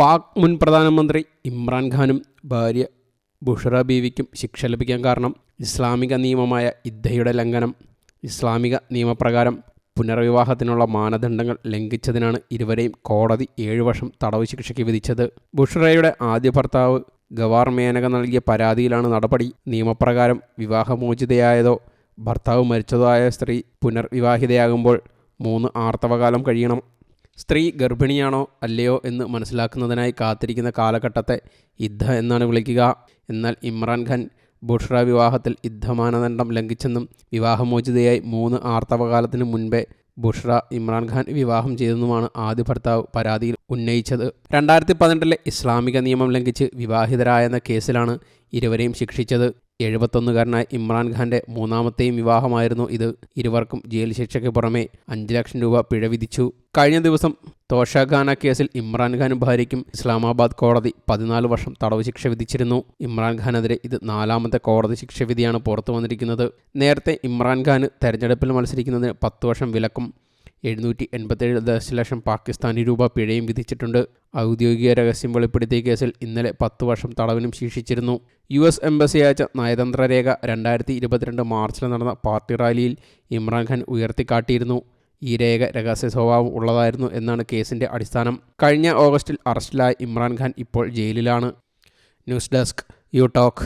പാക് മുൻ പ്രധാനമന്ത്രി ഇമ്രാൻഖാനും ഭാര്യ ബുഷറ ബീവിക്കും ശിക്ഷ ലഭിക്കാൻ കാരണം ഇസ്ലാമിക നിയമമായ ഇദ്ദയുടെ ലംഘനം. ഇസ്ലാമിക നിയമപ്രകാരം പുനർവിവാഹത്തിനുള്ള മാനദണ്ഡങ്ങൾ ലംഘിച്ചതിനാണ് ഇരുവരെയും കോടതി ഏഴു വർഷം തടവ് ശിക്ഷയ്ക്ക് വിധിച്ചത്. ബുഷറയുടെ ആദ്യ ഭർത്താവ് ഗവാർ മേനക നൽകിയ പരാതിയിലാണ് നടപടി. നിയമപ്രകാരം വിവാഹമോചിതയായതോ ഭർത്താവ് മരിച്ചതോ ആയ സ്ത്രീ പുനർവിവാഹിതയാകുമ്പോൾ മൂന്ന് ആർത്തവകാലം കഴിയണം. സ്ത്രീ ഗർഭിണിയാണോ അല്ലയോ എന്ന് മനസ്സിലാക്കുന്നതിനായി കാത്തിരിക്കുന്ന കാലഘട്ടത്തെ യുദ്ധ എന്നാണ് വിളിക്കുക. എന്നാൽ ഇമ്രാൻഖാൻ ബുഷ്ര വിവാഹത്തിൽ യുദ്ധമാനദണ്ഡം ലംഘിച്ചെന്നും വിവാഹമോചിതയായി മൂന്ന് ആർത്തവകാലത്തിന് മുൻപേ ബുഷ്ര ഇമ്രാൻഖാൻ വിവാഹം ചെയ്തെന്നുമാണ് ആദ്യ ഭർത്താവ് പരാതിയിൽ ഉന്നയിച്ചത്. രണ്ടായിരത്തി പതിനെട്ടിലെ ഇസ്ലാമിക നിയമം ലംഘിച്ച് വിവാഹിതരായെന്ന കേസിലാണ് ഇരുവരെയും ശിക്ഷിച്ചത്. എഴുപത്തൊന്നുകാരനായ ഇമ്രാൻഖാന്റെ മൂന്നാമത്തെയും വിവാഹമായിരുന്നു ഇത്. ഇരുവർക്കും ജയിൽ ശിക്ഷയ്ക്ക് പുറമെ അഞ്ച് ലക്ഷം രൂപ പിഴ വിധിച്ചു. കഴിഞ്ഞ ദിവസം തോഷഖാന കേസിൽ ഇമ്രാൻഖാനും ഭാര്യയ്ക്കും ഇസ്ലാമാബാദ് കോടതി പതിനാല് വർഷം തടവ് ശിക്ഷ വിധിച്ചിരുന്നു. ഇമ്രാൻഖാനെതിരെ ഇത് നാലാമത്തെ കോടതി ശിക്ഷ വിധിയാണ് പുറത്തു വന്നിരിക്കുന്നത്. നേരത്തെ ഇമ്രാൻഖാന് തെരഞ്ഞെടുപ്പിൽ മത്സരിക്കുന്നതിന് പത്ത് വർഷം വിലക്കും. എഴുന്നൂറ്റി എൺപത്തേഴ് ദശലക്ഷം പാകിസ്ഥാനി രൂപ പിഴയും വിധിച്ചിട്ടുണ്ട്. ഔദ്യോഗിക രഹസ്യം വെളിപ്പെടുത്തിയ കേസിൽ ഇന്നലെ പത്ത് വർഷം തടവിനും ശിക്ഷിച്ചിരുന്നു. യു എസ് എംബസി അയച്ച നയതന്ത്ര രേഖ രണ്ടായിരത്തി ഇരുപത്തിരണ്ട് മാർച്ചിൽ നടന്ന പാർട്ടി റാലിയിൽ ഇമ്രാൻഖാൻ ഉയർത്തിക്കാട്ടിയിരുന്നു. ഈ രേഖ രഹസ്യ സ്വഭാവം ഉള്ളതായിരുന്നു എന്നാണ് കേസിന്റെ അടിസ്ഥാനം. കഴിഞ്ഞ ഓഗസ്റ്റിൽ അറസ്റ്റിലായ ഇമ്രാൻഖാൻ ഇപ്പോൾ ജയിലിലാണ്. News desk you talk.